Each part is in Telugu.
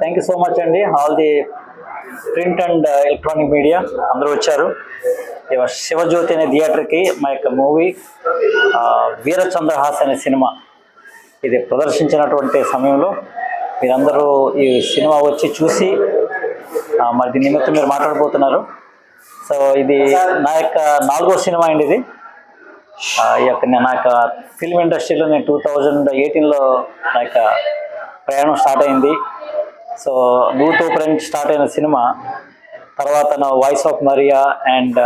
thank you so much అండి. All the print and electronic media అందరూ వచ్చారు. శివజ్యోతి అనే థియేటర్కి మా యొక్క మూవీ వీరచంద్రహాస్ అనే సినిమా ఇది ప్రదర్శించినటువంటి సమయంలో మీరందరూ ఈ సినిమా వచ్చి చూసి మరి దీని నిమిత్తం మీరు మాట్లాడబోతున్నారు. సో ఇది నా యొక్క నాలుగో సినిమా అండి ఇది. ఈ యొక్క నా యొక్క ఫిల్మ్ ఇండస్ట్రీలో నేను టూ థౌజండ్ ఎయిటీన్లో నా యొక్క ప్రయాణం స్టార్ట్ అయింది. సో నూతో ఫ్రెండ్ స్టార్ట్ అయిన సినిమా. తర్వాత నా voice of Maria and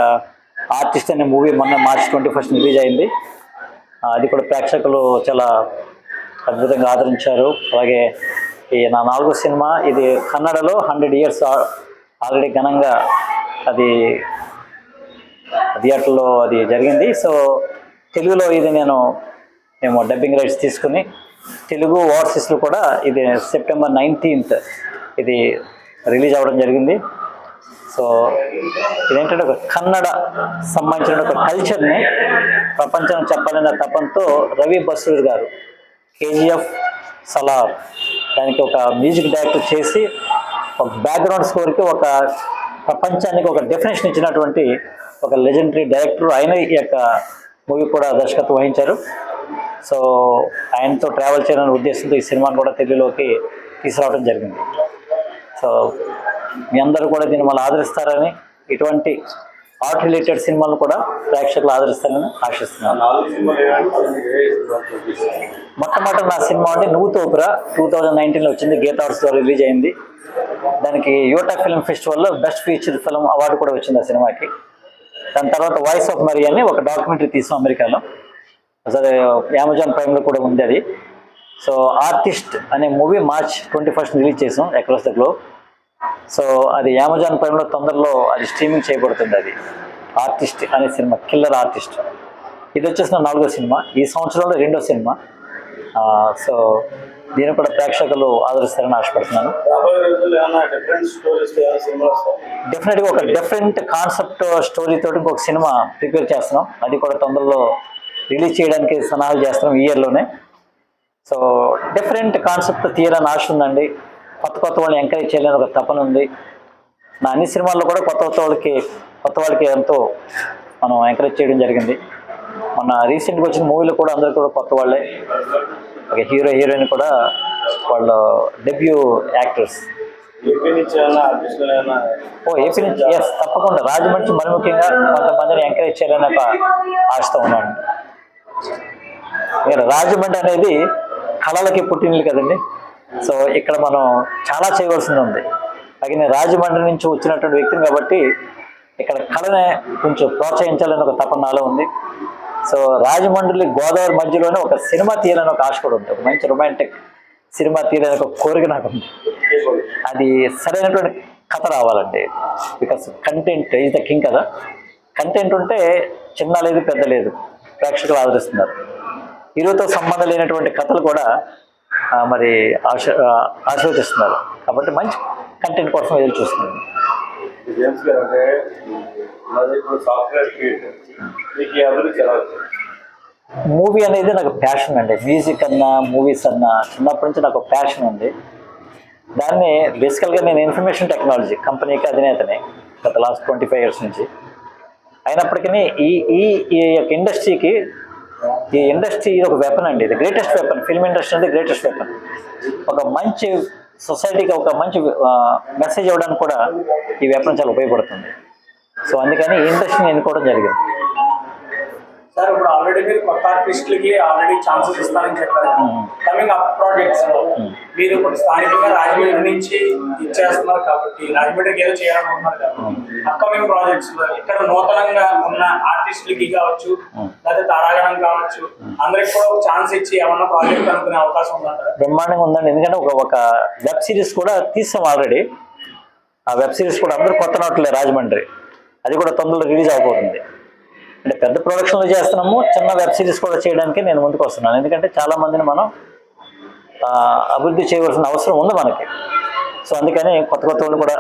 artist అనే మూవీ మొన్న మార్చ్ ట్వంటీ ఫస్ట్ రిలీజ్ అయింది అది కూడా ప్రేక్షకులు చాలా అద్భుతంగా ఆదరించారు. అలాగే ఈ నా నాలుగో సినిమా ఇది కన్నడలో హండ్రెడ్ ఇయర్స్ ఆల్రెడీ ఘనంగా అది థియేటర్లో అది జరిగింది. సో తెలుగులో ఇది నేను మేము డబ్బింగ్ రైట్స్ తీసుకుని తెలుగు ఓవర్సీస్లో కూడా ఇది సెప్టెంబర్ నైన్టీన్త్ ఇది రిలీజ్ అవ్వడం జరిగింది. సో ఇదేంటంటే ఒక కన్నడ సంబంధించిన ఒక కల్చర్ని ప్రపంచం చెప్పాలన్న తపంతో రవి బసూర్ గారు కేజీఎఫ్ సలార్ దానికి ఒక మ్యూజిక్ డైరెక్టర్ చేసి ఒక బ్యాక్గ్రౌండ్ స్కోర్కి ఒక ప్రపంచానికి ఒక డెఫినేషన్ ఇచ్చినటువంటి ఒక లెజెండరీ డైరెక్టర్. ఆయన ఈ యొక్క మూవీ కూడా దర్శకత్వం వహించారు. సో ఆయనతో ట్రావెల్ చేయాలనే ఉద్దేశంతో ఈ సినిమాను కూడా తెలుగులోకి తీసుకురావడం జరిగింది. సో మీ అందరూ కూడా దీన్ని మళ్ళీ ఆదరిస్తారని ఇటువంటి ఆర్ట్ రిలేటెడ్ సినిమాలు కూడా ప్రేక్షకులు ఆదరిస్తారని ఆశిస్తున్నాను. మొట్టమొదటి నా సినిమా అంటే నువ్వు తోపురా. టూ థౌజండ్ నైన్టీన్లో వచ్చింది గీత అవార్డ్స్ ద్వారా రిలీజ్ అయింది. దానికి యోటా ఫిల్మ్ ఫెస్టివల్లో బెస్ట్ ఫీచర్ ఫిల్మ్ అవార్డు కూడా వచ్చింది ఆ సినిమాకి. దాని తర్వాత వాయిస్ ఆఫ్ మరి అని ఒక డాక్యుమెంటరీ తీసాం అమెరికాలో. అసలు అమెజాన్ ప్రైమ్లో కూడా ఉంది అది. సో ఆర్టిస్ట్ అనే movie March twenty first release చేసాం అక్రాస్ ద గ్లోబ్ సో అది అమెజాన్ ప్రైమ్లో తొందరలో అది స్ట్రీమింగ్ చేయబడుతుంది అది. ఆర్టిస్ట్ అనే సినిమా కిల్లర్ ఆర్టిస్ట్ ఇది వచ్చేసిన నాలుగో సినిమా. ఈ సంవత్సరంలో రెండో సినిమా. సో దీని కూడా ప్రేక్షకులు ఆదరిస్తారని ఆశపడుతున్నాను. డెఫినెట్గా ఒక డిఫరెంట్ కాన్సెప్ట్ స్టోరీ తోటి ఇంకొక సినిమా ప్రిపేర్ చేస్తున్నాం. అది కూడా తొందరలో రిలీజ్ చేయడానికి సన్నాహాలు చేస్తున్నాం ఇయర్లోనే సో డిఫరెంట్ కాన్సెప్ట్ తీయాలని ఆశ ఉందండి. కొత్త కొత్త వాళ్ళని ఎంకరేజ్ చేయాలని ఒక తపన ఉంది. నా అన్ని సినిమాల్లో కూడా కొత్త కొత్త వాళ్ళకి కొత్త వాళ్ళకి ఎంతో మనం ఎంకరేజ్ చేయడం జరిగింది. మన రీసెంట్గా వచ్చిన మూవీలో కూడా అందరూ కూడా కొత్త వాళ్ళే. ఒక హీరో హీరోయిన్ కూడా వాళ్ళు డెబ్యూ యాక్టర్స్ ఓ ఏపీ నుంచి ఎస్ తప్పకుండా. రాజమండ్రి మరి ముఖ్యంగా కొంతమందిని ఎంకరేజ్ చేయాలని ఒక ఆశతో ఉన్నాను. రాజమండ్రి అనేది కళలకి పుట్టినది కదండి. సో ఇక్కడ మనం చాలా చేయవలసింది ఉంది. అలాగే రాజమండ్రి నుంచి వచ్చినటువంటి వ్యక్తిని కాబట్టి ఇక్కడ కళనే కొంచెం ప్రోత్సహించాలని ఒక తపన ఉంది. సో రాజమండ్రి గోదావరి మధ్యలోనే ఒక సినిమా తీయాలని ఒక ఆశ కూడా ఉంది. ఒక మంచి రొమాంటిక్ సినిమా తీయాలని ఒక కోరిక నాకు ఉంది. అది సరైనటువంటి కథ రావాలండి. Because content is the king కదా. కంటెంట్ ఉంటే చిన్న లేదు పెద్ద లేదు. ప్రేక్షకులు ఆదరిస్తున్నారు. హీరోతో సంబంధం లేనటువంటి కథలు కూడా మరి ఆశ ఆశీర్వదిస్తున్నారు. కాబట్టి మంచి కంటెంట్ కోసం ఎదురు చూస్తున్నాను. మూవీ అనేది నాకు ప్యాషన్ అండి. మ్యూజిక్ అన్నా మూవీస్ అన్నా చిన్నప్పటి నుంచి నాకు ప్యాషన్ ఉంది. దాన్ని బేసికల్గా నేను ఇన్ఫర్మేషన్ టెక్నాలజీ కంపెనీకి అధినేతని గత లాస్ట్ ట్వంటీ ఫైవ్ ఇయర్స్ నుంచి. అయినప్పటికీ ఈ ఈ ఈ యొక్క ఇండస్ట్రీకి ఈ ఇండస్ట్రీ ఇది ఒక వెపన్ అండి. ఇది గ్రేటెస్ట్ వెపన్ ఫిల్మ్ ఇండస్ట్రీ అనేది గ్రేటెస్ట్ వెపన్ ఒక మంచి సొసైటీకి ఒక మంచి మెసేజ్ ఇవ్వడానికి కూడా ఈ వెపన్ చాలా ఉపయోగపడుతుంది. సో అందుకని ఈ ఇండస్ట్రీని ఎన్నుకోవడం జరిగింది. సార్ ఇప్పుడు ఆల్రెడీ మీరు కొత్త ఆర్టిస్టులకి ఆల్రెడీ ఛాన్సెస్ ఇస్తానని చెప్పారు. కమింగ్ అప్ ప్రాజెక్ట్స్లో మీరు ఇప్పుడు స్థానికంగా రాజమండ్రి నుంచి ఇచ్చేస్తున్నారు కాబట్టి రాజమండ్రికి ఏదో చేయాలనుకుంటున్నారు కాబట్టి అప్కమింగ్ ప్రాజెక్ట్స్లో ఇక్కడ నూతనంగా ఉన్న ఆర్టిస్టులకి కావచ్చు లేదా తారాగణం కావచ్చు అందరికి కూడా ఒక ఛాన్స్ ఇచ్చి ఏమన్నా ప్రాజెక్ట్ అనుకునే అవకాశం ఉందంటారా? బ్రహ్మాండంగా ఉందండి. ఎందుకంటే ఒక ఒక వెబ్ సిరీస్ కూడా తీసాం ఆల్రెడీ ఆ వెబ్ సిరీస్ కూడా అందరూ కొత్త నోట్లే రాజమండ్రి. అది కూడా తొందరలో రిలీజ్ అయిపోతుంది. అంటే పెద్ద ప్రొడక్షన్లో చేస్తున్నాము చిన్న వెబ్ సిరీస్ కూడా చేయడానికి నేను ముందుకు వస్తున్నాను. ఎందుకంటే చాలా మందిని మనం అభివృద్ధి చేయవలసిన అవసరం ఉంది మనకి. సో అందుకని కొత్త కొత్త వాళ్ళు కూడా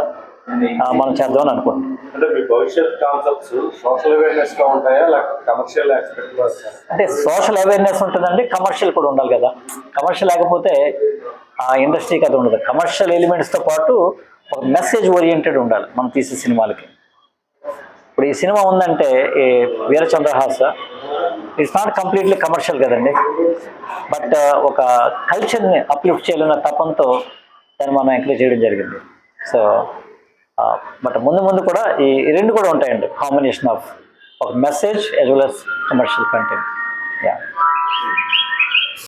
మనం చేద్దామని అనుకుంటున్నాం. అంటే మీ భవిష్యత్ కాన్సెప్ట్స్ సోషల్ అవేర్నెస్గా ఉంటాయా లేకపోతే కమర్షియల్? అంటే సోషల్ అవేర్నెస్ ఉంటుందండి కమర్షియల్ కూడా ఉండాలి కదా. కమర్షియల్ లేకపోతే ఆ ఇండస్ట్రీకి అది ఉండదు. కమర్షియల్ ఎలిమెంట్స్తో పాటు ఒక మెసేజ్ ఓరియంటెడ్ ఉండాలి మనం తీసే సినిమాలకి. ఇప్పుడు ఈ సినిమా ఉందంటే ఈ Veerachandrahasa. It's not completely commercial కదండి. బట్ uh, ఒక కల్చర్ని అప్లిఫ్ట్ చేయాలన్న తపంతో దాన్ని మనం ఎంకరేజ్ చేయడం జరిగింది. సో బట్ uh, ముందు ముందు కూడా ఈ రెండు కూడా ఉంటాయండి. కాంబినేషన్ ఆఫ్ ఒక message as well as commercial content yeah